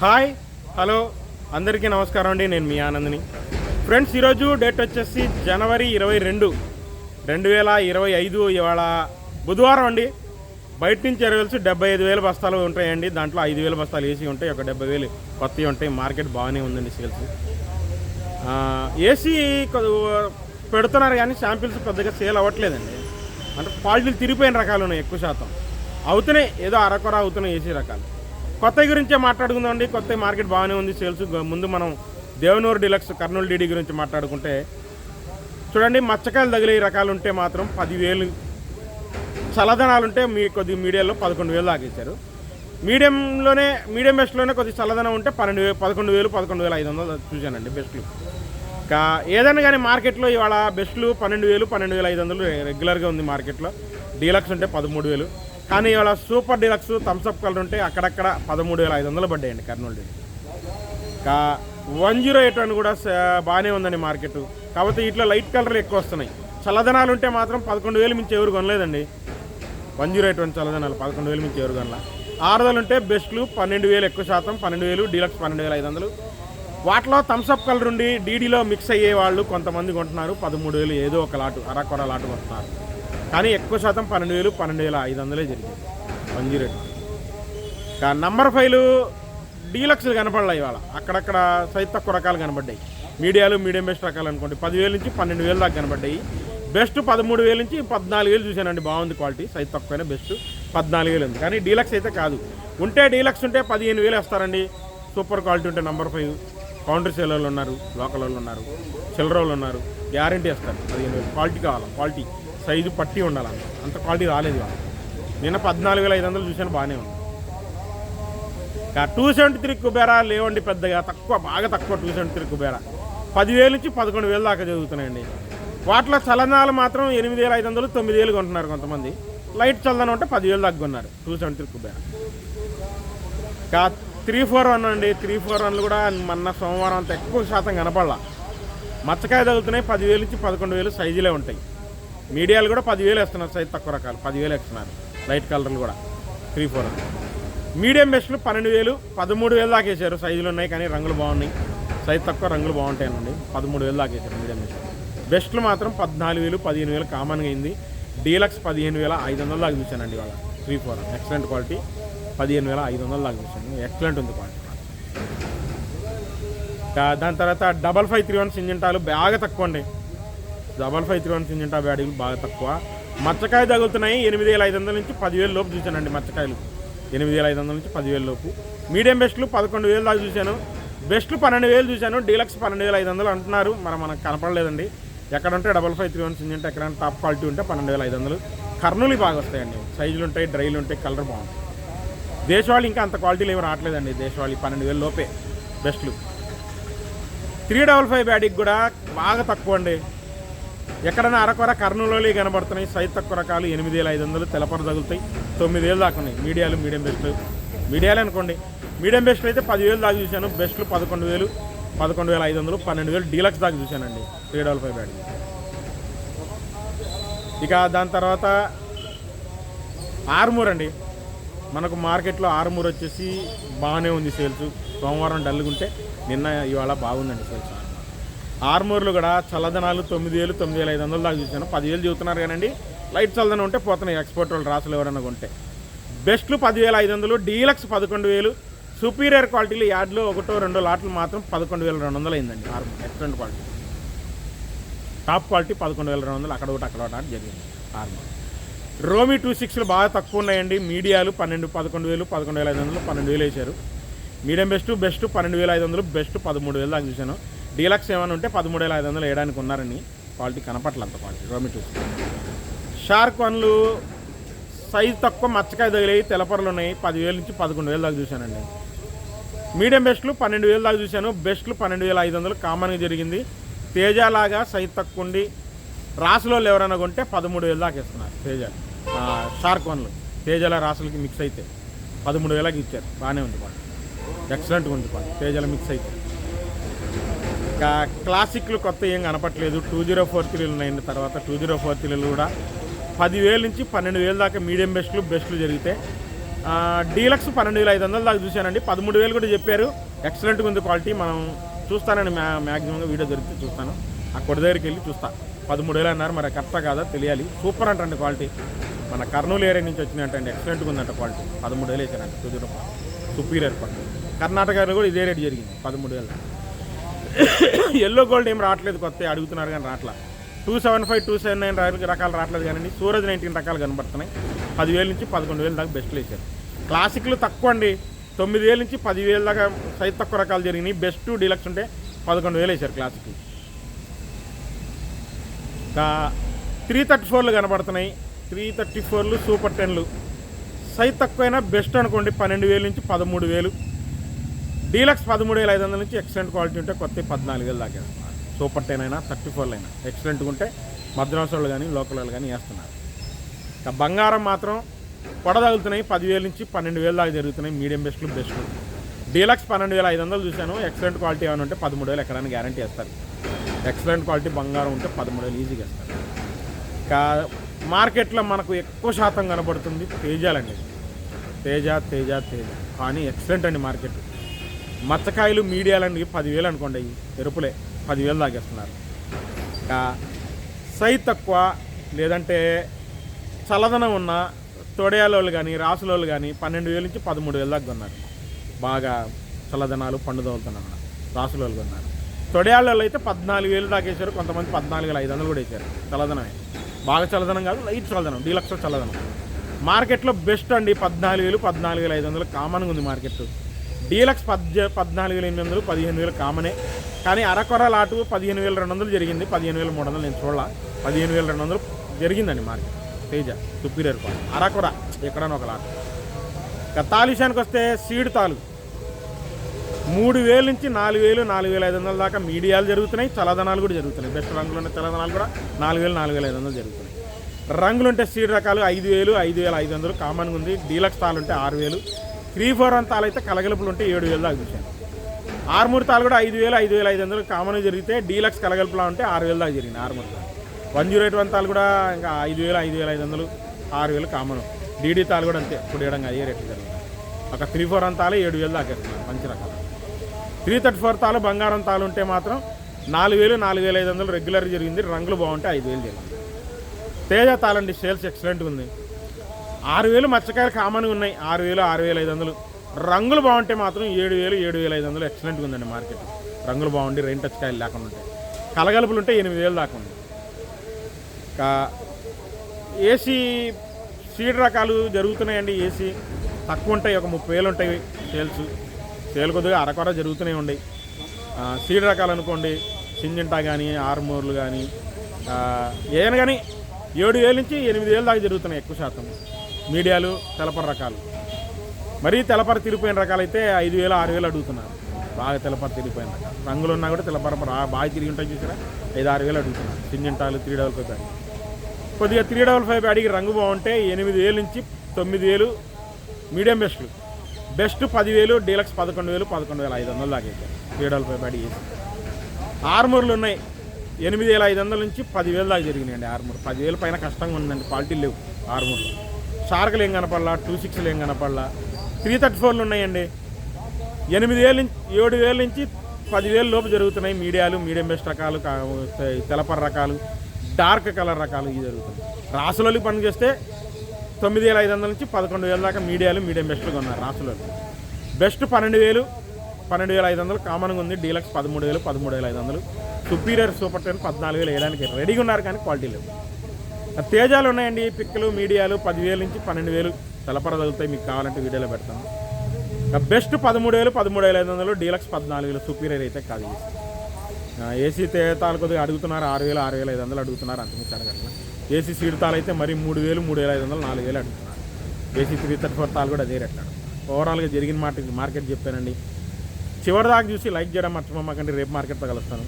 Hi hello అందరికీ నమస్కారం అండి నేను మీ ఆనందని. ఫ్రెండ్స్ ఈరోజు డేట్ వచ్చేసి జనవరి ఇరవై రెండు రెండు వేల ఇరవై ఐదు ఇవాళ బుధవారం అండి. బయట నుంచి ఎరవేల్సి డెబ్బై ఐదు వేల బస్తాలు ఉంటాయండి. దాంట్లో ఐదు వేల బస్తాలు ఏసీ ఉంటాయి ఒక డెబ్బై వేలు కొత్తవి ఉంటాయి. మార్కెట్ బాగానే ఉందండి సేల్స్. ఏసీ పెడుతున్నారు కానీ శాంపిల్స్ పెద్దగా సేల్ అవ్వట్లేదండి. అంటే క్వాలిటీలు తిరిగిపోయిన రకాలు ఉన్నాయి ఎక్కువ శాతం. అవుతున్నాయి ఏదో అరకొర అవుతున్నాయి ఏసీ రకాలు. కొత్త గురించే మాట్లాడుకుందామండి. కొత్త మార్కెట్ బాగానే ఉంది సేల్స్ ముందు మనం దేవనూరు డిలక్స్ కర్నూలు డీడీ గురించి మాట్లాడుకుంటే చూడండి మచ్చకాయలు తగిలే రకాలు ఉంటే మాత్రం పదివేలు చల్లదనాలు ఉంటే మీ కొద్ది మీడియంలో పదకొండు వేలు తాగేశారు మీడియంలోనే మీడియం బెస్ట్లోనే కొద్ది చల్లదనం ఉంటే పన్నెండు వేలు పదకొండు వేలు పదకొండు వేల ఐదు వందలు చూశానండి బెస్ట్లు. ఇంకా ఏదైనా కానీ మార్కెట్లో ఇవాళ బెస్ట్లు పన్నెండు వేలు పన్నెండు వేల ఐదు వందలు రెగ్యులర్గా ఉంది మార్కెట్లో. డీలక్స్ ఉంటే పదమూడు వేలు. కానీ ఇవాళ సూపర్ డీలక్స్ థమ్స్అప్ కలర్ ఉంటే అక్కడక్కడ పదమూడు వేల ఐదు వందలు పడ్డాయండి కర్నూలు ఇంకా వన్ జీరో ఎయిట్ అని కూడా బాగానే ఉందండి మార్కెట్. కాకపోతే ఇట్లా లైట్ కలర్లు ఎక్కువ వస్తున్నాయి. చల్లదనాలు ఉంటే మాత్రం పదకొండు వేలు మించి ఎవరు కొనలేదండి. వన్ జీరో ఎయిట్ వన్ చల్లదనాలు పదకొండు వేలు మించి ఎవరు కొనలా. ఆరుదలు ఉంటే బెస్ట్లు పన్నెండు వేలు ఎక్కువ శాతం పన్నెండు వేలు డీలక్స్ పన్నెండు వేల ఐదు వందలు. వాటిలో థమ్స్అప్ కలర్ ఉండి డీడీలో మిక్స్ అయ్యే వాళ్ళు కొంతమంది కొంటున్నారు. పదమూడు వేలు ఏదో ఒక లాటు అరకొర లాటు కొంటున్నారు కానీ ఎక్కువ శాతం పన్నెండు వేలు పన్నెండు వేల ఐదు వందలే జరిగింది. వన్ జీరో ఎయిట్ నంబర్ ఫైవ్లు డీలక్స్లు కనపడలే ఇవాళ. అక్కడక్కడ సైజ్ తక్కువ రకాలు కనబడ్డాయి మీడియాలు మీడియం బెస్ట్ రకాలు అనుకోండి. పదివేల నుంచి పన్నెండు వేలు దాకా కనబడ్డాయి బెస్ట్ పదమూడు వేల నుంచి పద్నాలుగు వేలు చూశానండి. బాగుంది క్వాలిటీ. సైజ్ తక్కువైనా బెస్ట్. పద్నాలుగు వేలు ఉంది. కానీ డీలక్స్ అయితే కాదు. ఉంటే డీలక్స్ ఉంటే పదిహేను వేలు వేస్తారండి. సూపర్ క్వాలిటీ ఉంటే నంబర్ ఫైవ్. కౌంటర్ సేల్ వాళ్ళు ఉన్నారు లోకల్ వాళ్ళు ఉన్నారు చిల్లర వాళ్ళు ఉన్నారు. గ్యారంటీ ఇస్తారు పదిహేను వేలు. క్వాలిటీ కావాలి? క్వాలిటీ. సైజు పట్టి ఉండాలి అంత. క్వాలిటీ రాలేదు ఇవాళ నిన్న పద్నాలుగు వేల ఐదు వందలు చూసాను బాగానే ఉంది. టూ సెవెంటీ త్రీ కుబేరా లేవండి పెద్దగా తక్కువ బాగా తక్కువ టూ సెవెంటీ త్రీ కుబేరా పదివేలు నుంచి పదకొండు వేలు దాకా చదువుతున్నాయండి. వాటిలో చలనాలు మాత్రం ఎనిమిది వేల ఐదు వందలు తొమ్మిది వేలు కొంటున్నారు కొంతమంది. లైట్ చల్దనం ఉంటే పదివేలు దాకా ఉన్నారు టూ సెవెంటీ త్రీ కుబేరా కా త్రీ ఫోర్ వన్ అండి త్రీ ఫోర్ వన్లు కూడా మొన్న సోమవారం అంత ఎక్కువ శాతం కనపడాల. మచ్చకాయ తగులుతున్నాయి పదివేలు నుంచి పదకొండు వేలు సైజులే ఉంటాయి. మీడియాలు కూడా పదివేలు వేస్తున్నారు సైజ్ తక్కువ రకాలు. పదివేలు వేస్తున్నారు. లైట్ కలర్లు కూడా. త్రీ ఫోర్ మీడియం బెస్ట్లు పన్నెండు వేలు పదమూడు వేలు దాకా వేసారు సైజులు ఉన్నాయి కానీ రంగులు బాగున్నాయి. సైజ్ తక్కువ రంగులు బాగుంటాయండి. పదమూడు వేలు దాకా వేసారు మీడియం బెస్ట్ బెస్ట్లు మాత్రం పద్నాలుగు వేలు పదిహేను వేలు కామన్గా అయింది. డీలక్స్ పదిహేను వేల ఐదు వందలు దాకా చూశానండి ఇవాళ. త్రీ ఫోర్ ఎక్సలెంట్ క్వాలిటీ పదిహేను వేల ఐదు వందలు దాకా చూశాను. ఎక్సలెంట్ ఉంది క్వాలిటీ దాని తర్వాత డబల్ ఫైవ్ త్రీ వన్ టాలు బాగా తక్కువ అండి. Double five three one Syngenta బ్యాడీలు బాగా తక్కువ. మచ్చకాయ తగులుతున్నాయి. ఎనిమిది వేల ఐదు వందల నుంచి పదివేల లోపు చూశానండి మచ్చకాయలు. ఎనిమిది వేల ఐదు వందల నుంచి పదివేల లోపు. మీడియం బెస్ట్లు పదకొండు వేలు దాకా చూశాను. బెస్ట్లు పన్నెండు వేలు చూశాను. డీలక్స్ పన్నెండు వేల ఐదు వందలు అంటున్నారు. మరి మనకు కనపడలేదండి. ఎక్కడ ఉంటే double five three one Syngenta ఎక్కడ టాప్ క్వాలిటీ ఉంటే పన్నెండు వేల ఐదు వందలు. కర్నూలు బాగా వస్తాయండి. సైజులు ఉంటాయి డ్రైలు ఉంటాయి కలర్ బాగుంటాయి. దేశవాళి ఇంకా అంత క్వాలిటీలు ఏమి రావట్లేదండి. దేశవాళీ పన్నెండు వేల లోపే బెస్ట్లు. త్రీ డబల్ ఫైవ్ బ్యాటింగ్ కూడా బాగా తక్కువ అండి. ఎక్కడైనా అరకొర కర్నూలులో కనబడుతున్నాయి. సైజ్ తక్కువ రకాలు ఎనిమిది వేల ఐదు వందలు తెలపర తగులుతాయి. తొమ్మిది వేలు దాకా ఉన్నాయి. మీడియాలు మీడియం బెస్ట్లు. మీడియాలు అనుకోండి. మీడియం బెస్ట్లు అయితే పదివేలు దాకా చూశాను. బెస్ట్లు పదకొండు వేలు పదకొండు వేల ఐదు వందలు పన్నెండు వేలు డీలక్స్ దాకా చూశానండి. త్రీ డబల్ ఫైవ్ బ్యాడ్ ఇక దాని తర్వాత ఆర్మూర్ అండి. మనకు మార్కెట్లో ఆర్మూర్ వచ్చేసి బాగానే ఉంది సేల్స్. సోమవారం డల్గుంటే నిన్న ఇవాళ బాగుందండి సేల్స్. ఆర్మూర్లు కూడా చల్లదనాలు తొమ్మిది వేలు తొమ్మిది వేల ఐదు వందలు దాకా చూశాను. పదివేలు చూస్తున్నారు కానండి. లైట్ చల్లదనం ఉంటే పోతున్నాయి. ఎక్స్పోర్ట్ వాళ్ళు రాసులు ఎవరైనా కొంటే. బెస్ట్లు పదివేల ఐదు వందలు డీలక్స్ పదకొండు వేలు. సుపీరియర్ క్వాలిటీలు యాడ్లు ఒకటో రెండో లాట్లు మాత్రం పదకొండు వేల రెండు వందలు అయిందండి. Armoor. Excellent quality. Top quality పదకొండు వేల రెండు వందలు. అక్కడ ఒకటి అక్కడ ఒకటి జరిగింది ఆర్మూర్. రోమి టూ సిక్స్లు బాగా తక్కువ ఉన్నాయండి. మీడియాలు పన్నెండు పదకొండు వేలు పదకొండు వేల ఐదు వందలు పన్నెండు వేలు వేశారు. మీడియం బెస్ట్ బెస్ట్ పన్నెండు వేల ఐదు వందలు బెస్ట్ పదమూడు వేలు దాకా చూశాను. డీలక్స్ ఏమైనా ఉంటే పదమూడు వేల ఐదు వందలు వేయడానికి ఉన్నారని క్వాలిటీ కనపట్ల అంత క్వాలిటీ. రోమిటూ షార్క్ వన్లు సైజు తక్కువ మచ్చకాయ తగిలాయి తెలపరలు ఉన్నాయి. పదివేల నుంచి పదకొండు వేలు దాకా చూశానండి. మీడియం బెస్ట్లు పన్నెండు వేలు దాకా చూశాను. బెస్ట్లు పన్నెండు వేల ఐదు వందలు కామన్గా జరిగింది. తేజలాగా సైజు సైజ్ తక్కువ ఉండి రాసులో ఎవరైనా కొంటే పదమూడు వేలు దాకా ఇస్తున్నారు తేజ. షార్క్ వన్లు. తేజల రాసులకి మిక్స్ అయితే పదమూడు వేలకి ఇచ్చారు. బాగానే ఉంది పాట ఎక్సలెంట్గా ఉంది పాట తేజల మిక్స్ అయితే. క్లాసిక్లు కొత్త ఏం కనపట్లేదు. టూ జీరో ఫోర్ త్రీలు ఉన్నాయండి తర్వాత టూ జీరో ఫోర్ త్రీలు కూడా పదివేల నుంచి పన్నెండు వేల దాకా మీడియం బెస్ట్లు బెస్ట్లు జరిగితే డీలక్స్ పన్నెండు వేల ఐదు వందల దాకా చూశానండి. పదమూడు వేలు కూడా చెప్పారు. ఎక్సలెంట్గా ఉంది క్వాలిటీ. మనం చూస్తానండి. మ్యా మ్యాక్సిమంగా వీడియో దొరికితే చూస్తాను. ఆ కొడి దగ్గరికి వెళ్ళి చూస్తా. పదమూడు వేలు అన్నారు. మరి కరెక్టా కాదా తెలియాలి. సూపర్ అంటండి క్వాలిటీ. మన కర్నూలు ఏరియా నుంచి వచ్చినట్టండి ఎక్సలెంట్గా ఉందంట క్వాలిటీ. పదమూడు వేలు వేసారంట తుదిరం సుపీరియర్ క్వాలిటీ కర్ణాటకలో కూడా ఇదే రేట్ జరిగింది. పదమూడు వేలు ఎల్లో గోల్డ్ ఏం రావట్లేదు కొత్త అడుగుతున్నారు కానీ రావట్లా. Two seven five two seven nine రకాలు రావట్లేదు కానీ సూరజ్ నైన్టీన్ రకాలు కనబడుతున్నాయి. పదివేల నుంచి పదకొండు వేలు దాకా బెస్ట్లు వేశారు. క్లాసిక్లు తక్కువ అండి. తొమ్మిది వేల నుంచి పదివేల దాకా సైజ్ తక్కువ రకాలు జరిగినాయి. బెస్ట్ డీలక్స్ ఉంటే పదకొండు వేలు వేశారు క్లాసిక్లు ఇంకా త్రీ థర్టీ ఫోర్లు కనబడుతున్నాయి. త్రీ థర్టీ ఫోర్లు సూపర్ టెన్లు సైజ్ తక్కువైనా బెస్ట్ అనుకోండి పన్నెండు వేలు నుంచి పదమూడు వేలు. డీలక్స్ పదమూడు వేల ఐదు వందల నుంచి ఎక్సలెంట్ క్వాలిటీ ఉంటే కొత్త పద్నాలుగు వేలు దాకా. సూపర్ టెన్ అయినా థర్టీ ఫోర్లు అయినా. ఎక్సలెంట్గా ఉంటే మద్రాసు వాళ్ళు కానీ లోకల్ వాళ్ళు కానీ వేస్తున్నారు. ఇంకా బంగారం మాత్రం పొడదగులుతున్నాయి పదివేల నుంచి పన్నెండు వేలు దాకా జరుగుతున్నాయి. మీడియం బెస్ట్లు బెస్ట్లు డీలక్స్ పన్నెండు వేల ఐదు వందలు చూశాను. ఎక్సలెంట్ క్వాలిటీ ఏమైనా ఉంటే పదమూడు వేలు ఎక్కడైనా గ్యారంటీ వేస్తారు. ఎక్సలెంట్ క్వాలిటీ బంగారం ఉంటే పదమూడు వేలు ఈజీగా వేస్తారు. ఇంకా మార్కెట్లో మనకు ఎక్కువ శాతం కనబడుతుంది తేజాలండి. తేజ తేజ తేజ. కానీ ఎక్సలెంట్ అండి మార్కెట్ మచ్చకాయలు మీడియాలని పదివేలు అనుకోండి ఎరుపులే పదివేలు తాగేస్తున్నారు ఇంకా సైజ్ తక్కువ లేదంటే చల్లదనం ఉన్న తొడయాలోళ్ళు కానీ రాసులోళ్ళు కానీ పన్నెండు వేల నుంచి పదమూడు వేలు దాకా ఉన్నారు బాగా చల్లదనాలు పండు తోలుతున్నారు రాసులోళ్ళు ఉన్నారు తొడయాళ్ళు అయితే పద్నాలుగు వేలు దాకా వేసారు కొంతమంది పద్నాలుగు వేల ఐదు వందలు కూడా వేశారు చల్లదనమే. బాగా చల్లదనం కాదు లైట్ చల్లదనం డీలక్స్ చల్లదనం. మార్కెట్లో బెస్ట్ అండి పద్నాలుగు వేలు పద్నాలుగు వేల ఐదు వందలు కామన్గా ఉంది మార్కెట్ డీలక్స్ పద్య పద్నాలుగు వేల ఎనిమిది వందలు పదిహేను వేలు కామనే. కానీ అరకొర లాటు పదిహేను వేల రెండు వందలు జరిగింది. పదిహేను వేల మూడు వందలు నేను చూడాల. పదిహేను వేల రెండు వందలు జరిగిందండి మార్కెట్. తేజ సుపీరియర్ క్వాలిటీ అరకొర ఎక్కడైనా ఒక లాటు. ఇక తాలుషానికి వస్తే సీడ్ తాలు. మూడు వేల నుంచి నాలుగు వేలు నాలుగు వేల ఐదు వందల దాకా మీడియాలు జరుగుతున్నాయి. చల్లదనాలు కూడా జరుగుతున్నాయి. బెస్ట్ రంగులు ఉన్న చల్లదనాలు కూడా నాలుగు వేలు నాలుగు వేల ఐదు వందలు జరుగుతున్నాయి. రంగులు ఉంటే సీడ్ రకాలు ఐదు వేలు ఐదు వేల ఐదు వందలు కామన్గా ఉంది. డీలక్స్ తాలు ఉంటే ఆరు వేలు. త్రీ ఫోర్ వన్ తాలు అయితే కలగలుపులు ఉంటే ఏడు వేలు దాకా చూశాను. ఆరుమూరు తాలు కూడా ఐదు వేలు ఐదు వేల ఐదు వందలు కామన్గా జరిగితే డీలక్స్ కలగలుపులా ఉంటే ఆరు వేలు దాకా జరిగింది ఆరుమూరు తాలు వన్ జీరో ఎయిట్ వన్ తాలు కూడా ఇంకా ఐదు వేలు ఐదు వేల ఐదు వందలు ఆరు వేలు కామన్. డీడీ తాలు కూడా అంతే ఇప్పుడు వేయడం అయ్యే రేట్లు జరిగింది ఒక త్రీ ఫోర్ వన్ తాలు ఏడు వేలు దాకా మంచి రకాలు త్రీ థర్టీ ఫోర్ తాలు బంగారం తాలు ఉంటే మాత్రం నాలుగు వేలు నాలుగు వేల ఐదు వందలు రెగ్యులర్ జరిగింది రంగులు బాగుంటే ఐదు వేలు జరిగింది. తేజ తాళండి సేల్స్ ఎక్సలెంట్గా ఉంది. ఆరు వేలు మచ్చకాయలు కామన్గా ఉన్నాయి. ఆరు వేలు ఆరు వేల ఐదు వందలు. రంగులు బాగుంటే మాత్రం ఏడు వేలు ఏడు వేల ఐదు వందలు ఎక్సలెంట్గా ఉందండి మార్కెట్ రంగులు బాగుండి రెయిన్ టచ్ కాయలు లేకుండా ఉంటాయి. కలగలుపులు ఉంటే ఎనిమిది వేలు దాకా ఉంది. ఏసీ సీడ్ రకాలు జరుగుతున్నాయండి ఏసీ. తక్కువ ఉంటాయి ఒక ముప్పై వేలు ఉంటాయి సేల్స్. సేల్ కొద్దిగా అరకొర జరుగుతూనే ఉన్నాయి. సీడ్ రకాలు అనుకోండి సింజింటా కానీ ఆర్మోర్లు కానీ ఏదైనా కానీ ఏడు వేల నుంచి ఎనిమిది వేలు దాకా జరుగుతున్నాయి ఎక్కువ శాతం. మీడియాలు తెలపర రకాలు. మరీ తెలపర తిరిగిపోయిన రకాలైతే ఐదు వేలు ఆరు వేలు అడుగుతున్నారు. బాగా తెలపర తిరిగిపోయిన రకాలు. రంగులు ఉన్నా కూడా తెలపర బాగా తిరిగి ఉంటాయి చూసారా? ఐదు ఆరు వేలు అడుగుతున్నారు. సింజింటాలు త్రీ డబల్ ఫైవ్ బ్యాగ్ కొద్దిగా త్రీ డబల్ ఫైవ్ బ్యాడ్కి రంగు బాగుంటే ఎనిమిది వేలు నుంచి తొమ్మిది వేలు మీడియం బెస్ట్లు బెస్ట్ పదివేలు డీలక్స్ పదకొండు వేలు పదకొండు వేల ఐదు వందలు దాకా అయితే త్రీ డబల్ ఫైవ్ బ్యాడ్ వేసి ఆర్మూర్లు ఉన్నాయి. ఎనిమిది వేల ఐదు వందల నుంచి పదివేలు దాకా జరిగినాయండి ఆర్మూర్. పదివేల పైన కష్టంగా ఉందండి. క్వాలిటీ లేవు ఆర్మూర్లో. షార్కులు ఏం కనపడలా? టూ సిక్స్లు ఏం కనపడలా? త్రీ థర్టీ ఫోర్లు ఉన్నాయండి. ఎనిమిది వేల నుంచి ఏడు వేల నుంచి పదివేల లోపు జరుగుతున్నాయి మీడియాలు మీడియం బెస్ట్ రకాలు తెలపర రకాలు డార్క్ కలర్ రకాలు ఇవి జరుగుతున్నాయి. రాసులకి పని చేస్తే తొమ్మిది వేల ఐదు వందల నుంచి పదకొండు వేల దాకా మీడియాలు మీడియం బెస్ట్గా ఉన్నారు రాసులలో బెస్ట్ పన్నెండు వేలు పన్నెండు వేల ఐదు వందలు కామన్గా ఉంది. డీలక్స్ పదమూడు వేలు పదమూడు వేల ఐదు వందలు. సుపీరియర్ సూపర్ టెన్ పద్నాలుగు వేలు వేయడానికి రెడీగా ఉన్నారు కానీ క్వాలిటీ లేవు తేజాలు ఉన్నాయండి పిక్కలు మీడియాలు పదివేలు నుంచి పన్నెండు వేలు తలపర తగులుతాయి. మీకు కావాలంటే వీడియోలో పెడతాను. బెస్ట్ పదమూడు వేలు పదమూడు వేల ఐదు వందలు డీలక్స్ పద్నాలుగు వేలు సుపీరియర్ అయితే కాదు ఏసీ తేతాలు కొద్దిగా అడుగుతున్నారు ఆరు వేలు ఆరు వేల ఐదు వందలు అడుగుతున్నారు అంతకుమించి అడగట్ల ఏసీ సీడ్ తాలు అయితే మరి మూడు వేలు మూడు వేల ఐదు వందలు నాలుగు వేలు అడుగుతున్నారు. ఏసీ త్రీ థర్టీ ఫోర్ తాలు కూడా అదే ఓవరాల్గా జరిగిన మాట మార్కెట్ చెప్పానండి. చివరి దాకా చూసి లైక్ చేయడం మర్చిపోమాకండి రేపు మార్కెట్తో కలుస్తాను.